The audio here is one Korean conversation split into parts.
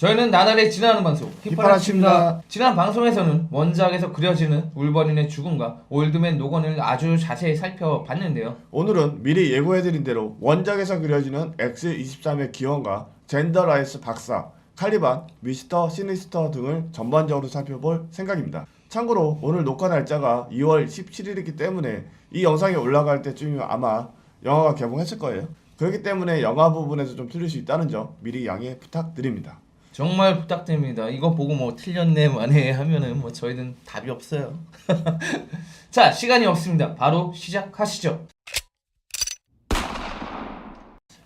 저희는 나날이 지나는 방송. 휘파람칩니다. 지난 방송에서는 원작에서 그려지는 울버린의 죽음과 올드맨 노건을 아주 자세히 살펴봤는데요. 오늘은 미리 예고해드린 대로 원작에서 그려지는 X23의 기원과 젠더 라이스 박사, 칼리반, 미스터 시니스터 등을 전반적으로 살펴볼 생각입니다. 참고로 오늘 녹화 날짜가 2월 17일이기 때문에 이 영상이 올라갈 때쯤이면 아마 영화가 개봉했을 거예요. 그렇기 때문에 영화 부분에서 좀 틀릴 수 있다는 점 미리 양해 부탁드립니다. 정말 부탁드립니다. 이거 보고 뭐 틀렸네 만에 하면은 뭐 저희는 답이 없어요. 자 시간이 없습니다. 바로 시작하시죠.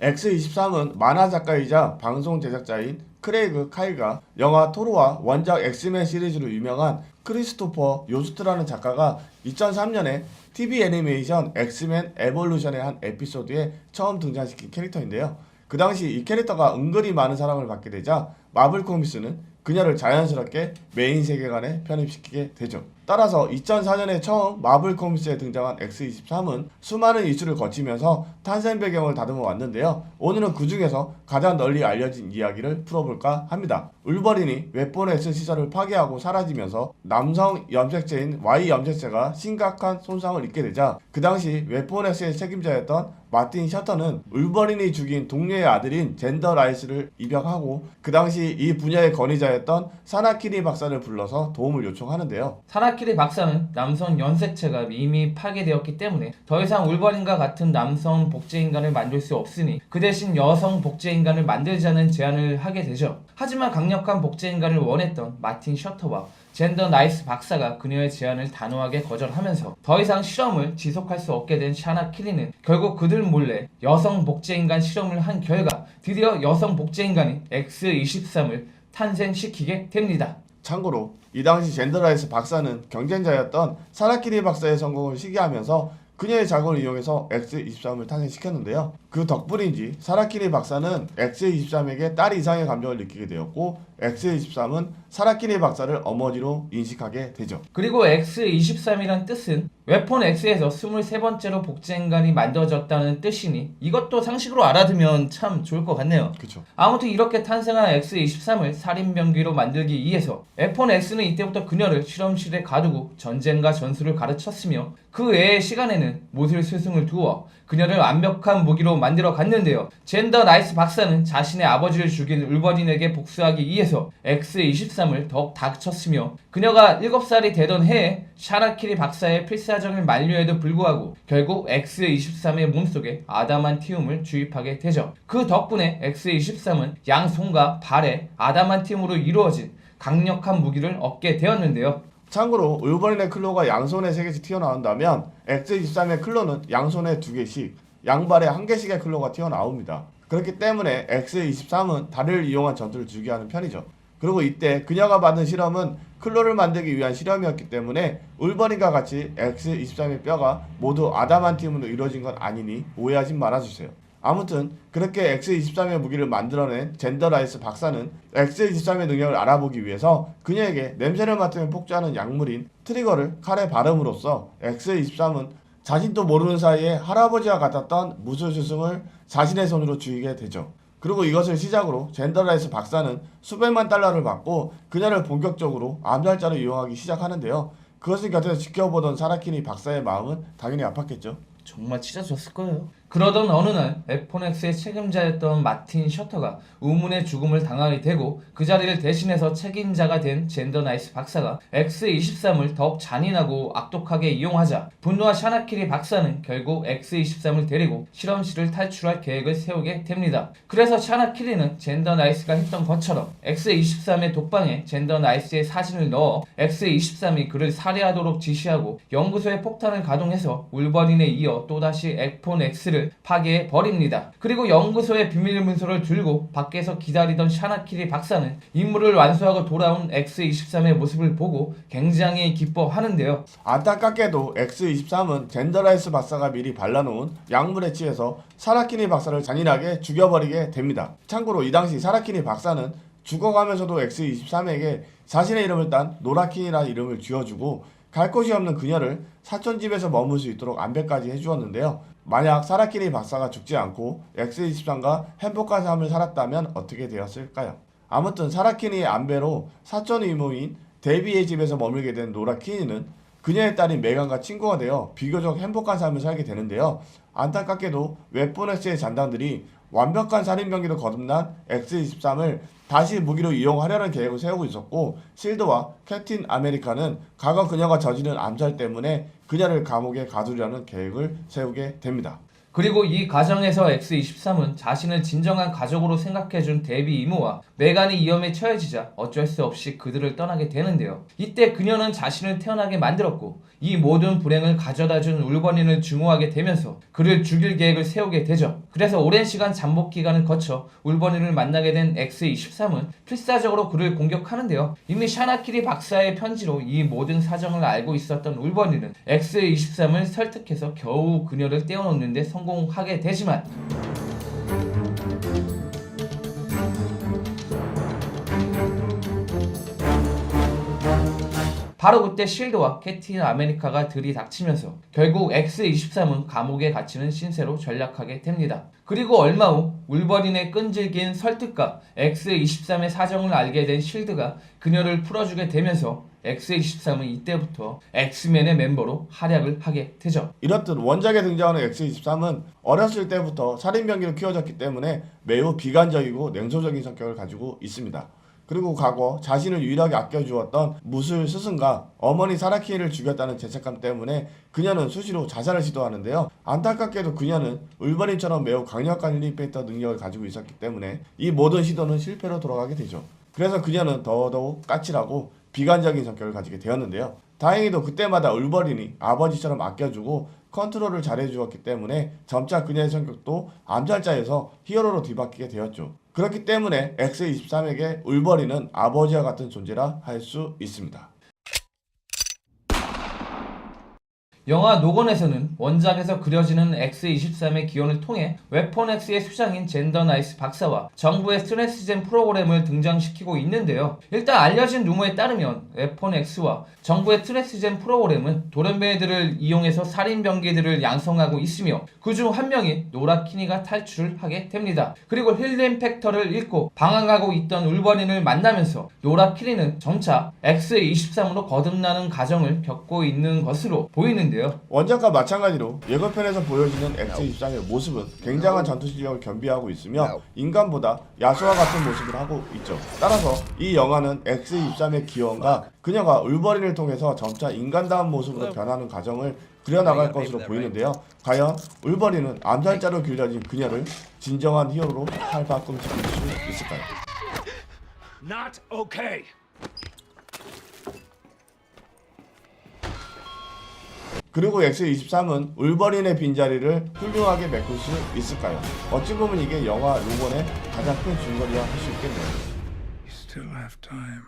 X23은 만화 작가이자 방송 제작자인 크레이그 카이가 영화 토르와 원작 엑스맨 시리즈로 유명한 크리스토퍼 요스트라는 작가가 2003년에 TV 애니메이션 엑스맨 에볼루션의 한 에피소드에 처음 등장시킨 캐릭터인데요. 그 당시 이 캐릭터가 은근히 많은 사랑을 받게 되자 마블 코믹스는 그녀를 자연스럽게 메인 세계관에 편입시키게 되죠. 따라서 2004년에 처음 마블 코믹스에 등장한 X23은 수많은 이슈를 거치면서 탄생 배경을 다듬어 왔는데요. 오늘은 그 중에서 가장 널리 알려진 이야기를 풀어볼까 합니다. 울버린이 웹본에 쓴 시설을 파괴하고 사라지면서 남성 염색체인 Y 염색체가 심각한 손상을 입게 되자 그 당시 웹본엑스의 책임자였던 마틴 셔터는 울버린이 죽인 동료의 아들인 젠더 라이스를 입양하고 그 당시 이 분야의 권위자였던 사나키니 박사를 불러서 도움을 요청하는데요. 사나 키리 박사는 남성 연색체가 이미 파괴되었기 때문에 더 이상 울버린과 같은 남성 복제 인간을 만들 수 없으니 그 대신 여성 복제 인간을 만들자는 제안을 하게 되죠. 하지만 강력한 복제 인간을 원했던 마틴 셔터와 젠더 나이스 박사가 그녀의 제안을 단호하게 거절하면서 더 이상 실험을 지속할 수 없게 된 샤나 키리는 결국 그들 몰래 여성 복제 인간 실험을 한 결과 드디어 여성 복제 인간인 X23을 탄생시키게 됩니다. 참고로 이 당시 젠더라이스 박사는 경쟁자였던 사라키리 박사의 성공을 시기하면서 그녀의 자금을 이용해서 X23을 탄생시켰는데요. 그 덕분인지 사라키리 박사는 X23에게 딸 이상의 감정을 느끼게 되었고 X23은 사라키리 박사를 어머니로 인식하게 되죠. 그리고 X23이란 뜻은 웨폰 X에서 23번째로 복제인간이 만들어졌다는 뜻이니 이것도 상식으로 알아두면 참 좋을 것 같네요. 그쵸. 아무튼 이렇게 탄생한 X23을 살인병기로 만들기 위해서 웨폰 X는 이때부터 그녀를 실험실에 가두고 전쟁과 전술을 가르쳤으며 그 외의 시간에는 모슬 스승을 두어 그녀를 완벽한 무기로 만들어 갔는데요. 젠더 나이스 박사는 자신의 아버지를 죽인 울버린에게 복수하기 위해서 X23을 더욱 닥쳤으며 그녀가 7살이 되던 해에 샤라키리 박사의 필사적인 만류에도 불구하고 결국 X23의 몸속에 아다만티움을 주입하게 되죠. 그 덕분에 X23은 양손과 발에 아다만티움으로 이루어진 강력한 무기를 얻게 되었는데요. 참고로 울버린의 클로가 양손에 3개씩 튀어나온다면 X23의 클로는 양손에 2개씩, 양발에 1개씩의 클로가 튀어나옵니다. 그렇기 때문에 X23은 다리를 이용한 전투를 즐겨하는 편이죠. 그리고 이때 그녀가 받은 실험은 클로를 만들기 위한 실험이었기 때문에 울버린과 같이 X23의 뼈가 모두 아다만티움으로 이루어진 건 아니니 오해하지 말아주세요. 아무튼 그렇게 X23의 무기를 만들어낸 젠더라이스 박사는 X23의 능력을 알아보기 위해서 그녀에게 냄새를 맡으면 폭주하는 약물인 트리거를 칼에 바름으로써 X23은 자신도 모르는 사이에 할아버지와 같았던 무술 스승을 자신의 손으로 쥐게 되죠. 그리고 이것을 시작으로 젠더라이스 박사는 수백만 달러를 받고 그녀를 본격적으로 암살자로 이용하기 시작하는데요. 그것을 곁에서 지켜보던 사라키니 박사의 마음은 당연히 아팠겠죠. 정말 찢어졌을 거예요. 그러던 어느 날 에폰엑스의 책임자였던 마틴 셔터가 우문의 죽음을 당하게 되고 그 자리를 대신해서 책임자가 된 젠더 나이스 박사가 X23을 더욱 잔인하고 악독하게 이용하자 분노한 샤나키리 박사는 결국 X23을 데리고 실험실을 탈출할 계획을 세우게 됩니다. 그래서 샤나키리는 젠더 나이스가 했던 것처럼 X23의 독방에 젠더 나이스의 사진을 넣어 X23이 그를 살해하도록 지시하고 연구소에 폭탄을 가동해서 울버린에 이어 또다시 에폰 X를 파괴해 버립니다. 그리고 연구소의 비밀 문서를 들고 밖에서 기다리던 샤나키리 박사는 임무를 완수하고 돌아온 X23의 모습을 보고 굉장히 기뻐하는데요. 안타깝게도 X23은 젠더라이스 박사가 미리 발라놓은 약물에 취해서 사라키니 박사를 잔인하게 죽여버리게 됩니다. 참고로 이 당시 사라키니 박사는 죽어가면서도 X23에게 자신의 이름을 딴 노라킨이라는 이름을 쥐어주고 갈 곳이 없는 그녀를 사촌 집에서 머물 수 있도록 안배까지 해주었는데요. 만약 사라키니 박사가 죽지 않고 X23과 행복한 삶을 살았다면 어떻게 되었을까요? 아무튼 사라키니의 안배로 사촌 이모인 데비의 집에서 머물게 된 노라 키니는 그녀의 딸인 메간과 친구가 되어 비교적 행복한 삶을 살게 되는데요. 안타깝게도 웹포넥스의 잔당들이 완벽한 살인병기로 거듭난 X23을 다시 무기로 이용하려는 계획을 세우고 있었고 실드와 캡틴 아메리카는 과거 그녀가 저지른 암살 때문에 그녀를 감옥에 가두려는 계획을 세우게 됩니다. 그리고 이 과정에서 X23은 자신을 진정한 가족으로 생각해준 데비 이모와 메간이 위험에 처해지자 어쩔 수 없이 그들을 떠나게 되는데요. 이때 그녀는 자신을 태어나게 만들었고 이 모든 불행을 가져다준 울버린을 증오하게 되면서 그를 죽일 계획을 세우게 되죠. 그래서 오랜 시간 잠복 기간을 거쳐 울버린을 만나게 된 X23은 필사적으로 그를 공격하는데요. 이미 샤나키리 박사의 편지로 이 모든 사정을 알고 있었던 울버린은 X23을 설득해서 겨우 그녀를 떼어놓는데 성 공하게 되지만 바로 그때 실드와 캐틴 아메리카가 들이닥치면서 결국 X23은 감옥에 갇히는 신세로 전락하게 됩니다. 그리고 얼마 후 울버린의 끈질긴 설득과 X23의 사정을 알게 된 실드가 그녀를 풀어주게 되면서 X23은 이때부터 엑스맨의 멤버로 활약을 하게 되죠. 이렇듯 원작에 등장하는 X23은 어렸을 때부터 살인병기로 키워졌기 때문에 매우 비관적이고 냉소적인 성격을 가지고 있습니다. 그리고 과거 자신을 유일하게 아껴주었던 무술 스승과 어머니 사라키를 죽였다는 죄책감 때문에 그녀는 수시로 자살을 시도하는데요. 안타깝게도 그녀는 울버린처럼 매우 강력한 힐리페이터 능력을 가지고 있었기 때문에 이 모든 시도는 실패로 돌아가게 되죠. 그래서 그녀는 더더욱 까칠하고 비관적인 성격을 가지게 되었는데요. 다행히도 그때마다 울버린이 아버지처럼 아껴주고 컨트롤을 잘해주었기 때문에 점차 그녀의 성격도 암살자에서 히어로로 뒤바뀌게 되었죠. 그렇기 때문에 X23에게 울버린은 아버지와 같은 존재라 할 수 있습니다. 영화 노건에서는 원작에서 그려지는 X23의 기원을 통해 웨폰 X의 수장인 젠더 나이스 박사와 정부의 스트레스젠 프로그램을 등장시키고 있는데요. 일단 알려진 루머에 따르면 웨폰 X와 정부의 스트레스젠 프로그램은 돌연변이들을 이용해서 살인병기들을 양성하고 있으며 그중 한 명인 노라키니가 탈출을 하게 됩니다. 그리고 힐렌 팩터를 잃고 방황하고 있던 울버린을 만나면서 노라키니는 점차 X23으로 거듭나는 과정을 겪고 있는 것으로 보이는데 요. 원작과 마찬가지로 예고편에서 보여지는 X23의 모습은 굉장한 전투 실력을 겸비하고 있으며 인간보다 야수와 같은 모습을 하고 있죠. 따라서 이 영화는 X23의 기원과 그녀가 울버린을 통해서 점차 인간다운 모습으로 변하는 과정을 그려나갈 것으로 보이는데요. 과연 울버린은 암살자로 길려진 그녀를 진정한 히어로로 탈바꿈시킬 수 있을까요? Not okay. 그리고 X23은 울버린의 빈자리를 훌륭하게 메꿀 수 있을까요? 어찌 보면 이게 영화 로건의 가장 큰 줄거리라 할 수 있겠네요. You still have time.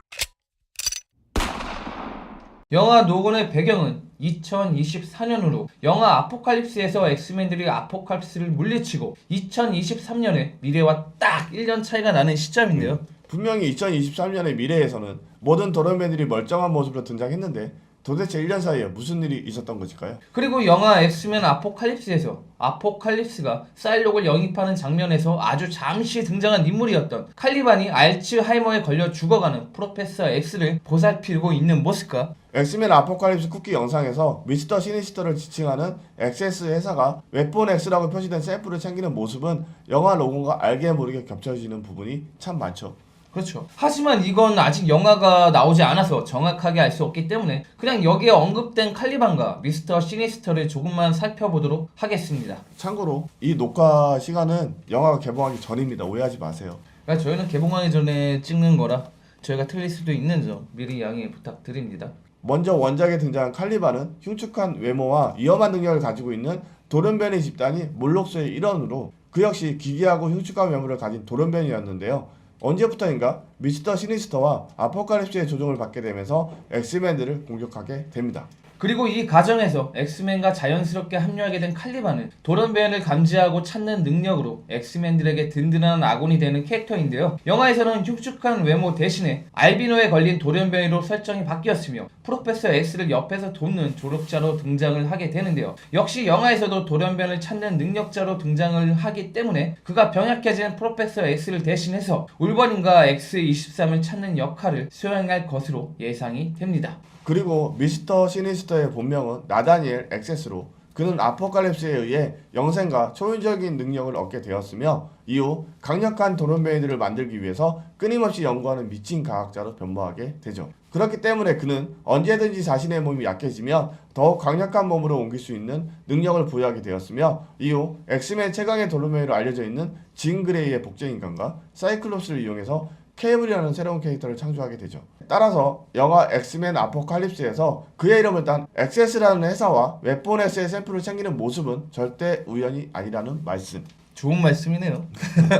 영화 노건의 배경은 2024년으로 영화 아포칼립스에서 엑스맨들이 아포칼립스를 물리치고 2023년에 미래와 딱 1년 차이가 나는 시점인데요. 분명히 2023년의 미래에서는 모든 도련맨들이 멀쩡한 모습으로 등장했는데 도대체 1년 사이에 무슨 일이 있었던 것일까요? 그리고 영화 엑스맨 아포칼립스에서 아포칼립스가 사일록을 영입하는 장면에서 아주 잠시 등장한 인물이었던 칼리반이 알츠하이머에 걸려 죽어가는 프로페서 X를 보살피고 있는 모습과 엑스맨 아포칼립스 쿠키 영상에서 미스터 시니스터를 지칭하는 XS 회사가 웹본 X라고 표시된 샘플을 챙기는 모습은 영화 로고가 알게 모르게 겹쳐지는 부분이 참 많죠. 그렇죠. 하지만 이건 아직 영화가 나오지 않아서 정확하게 알 수 없기 때문에 그냥 여기에 언급된 칼리반과 미스터 시니스터를 조금만 살펴보도록 하겠습니다. 참고로 이 녹화 시간은 영화가 개봉하기 전입니다. 오해하지 마세요. 그러니까 저희는 개봉하기 전에 찍는 거라 저희가 틀릴 수도 있는 점 미리 양해 부탁드립니다. 먼저 원작에 등장한 칼리바는 흉측한 외모와 위험한 능력을 가지고 있는 도련변이 집단이 몰록수의 일원으로 그 역시 기괴하고 흉측한 외모를 가진 도련변이었는데요. 언제부터인가 미스터 시니스터와 아포칼립스의 조종을 받게 되면서 엑스맨들을 공격하게 됩니다. 그리고 이 과정에서 엑스맨과 자연스럽게 합류하게 된 칼리바는 돌연변이를 감지하고 찾는 능력으로 엑스맨들에게 든든한 아군이 되는 캐릭터인데요. 영화에서는 흉측한 외모 대신에 알비노에 걸린 돌연변이로 설정이 바뀌었으며 프로페서 X를 옆에서 돕는 조력자로 등장을 하게 되는데요. 역시 영화에서도 돌연변을 찾는 능력자로 등장을 하기 때문에 그가 병약해진 프로페서 X를 대신해서 울버린과 X23을 찾는 역할을 수행할 것으로 예상이 됩니다. 그리고 미스터 시니스터의 본명은 나다니엘 엑세스로 그는 아포칼립스에 의해 영생과 초인적인 능력을 얻게 되었으며 이후 강력한 도련변이들을 만들기 위해서 끊임없이 연구하는 미친 과학자로 변모하게 되죠. 그렇기 때문에 그는 언제든지 자신의 몸이 약해지면 더욱 강력한 몸으로 옮길 수 있는 능력을 부여하게 되었으며 이후 엑스맨 최강의 도련변이로 알려져 있는 진 그레이의 복제인간과 사이클롭스를 이용해서 케이블이라는 새로운 캐릭터를 창조하게 되죠. 따라서 영화 엑스맨 아포칼립스에서 그의 이름을 딴 엑세스라는 회사와 웹본에스의 샘플을 챙기는 모습은 절대 우연이 아니라는 말씀. 좋은 말씀이네요.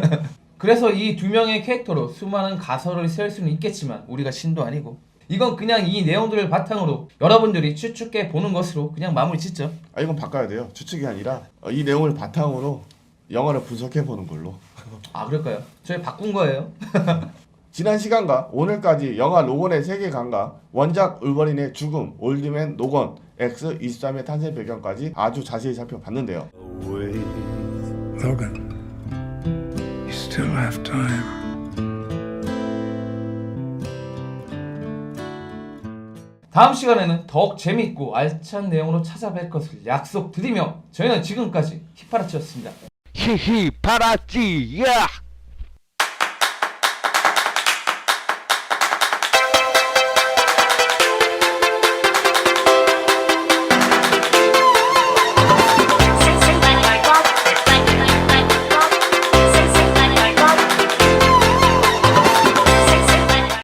그래서 이 두 명의 캐릭터로 수많은 가설을 세울 수는 있겠지만 우리가 신도 아니고 이건 그냥 이 내용들을 바탕으로 여러분들이 추측해 보는 것으로 그냥 마무리 짓죠. 아 이건 바꿔야 돼요. 추측이 아니라 어, 이 내용을 바탕으로 영화를 분석해 보는 걸로. 아 그럴까요? 저희 바꾼 거예요. 지난 시간과 오늘까지 영화 로건의 세계관과 원작 울버린의 죽음, 올드맨 노건, X23의 탄생 배경까지 아주 자세히 살펴봤는데요. Logan, you still have time. 다음 시간에는 더욱 재밌고 알찬 내용으로 찾아뵐 것을 약속드리며 저희는 지금까지 히파라치였습니다. 히히 파라찌 야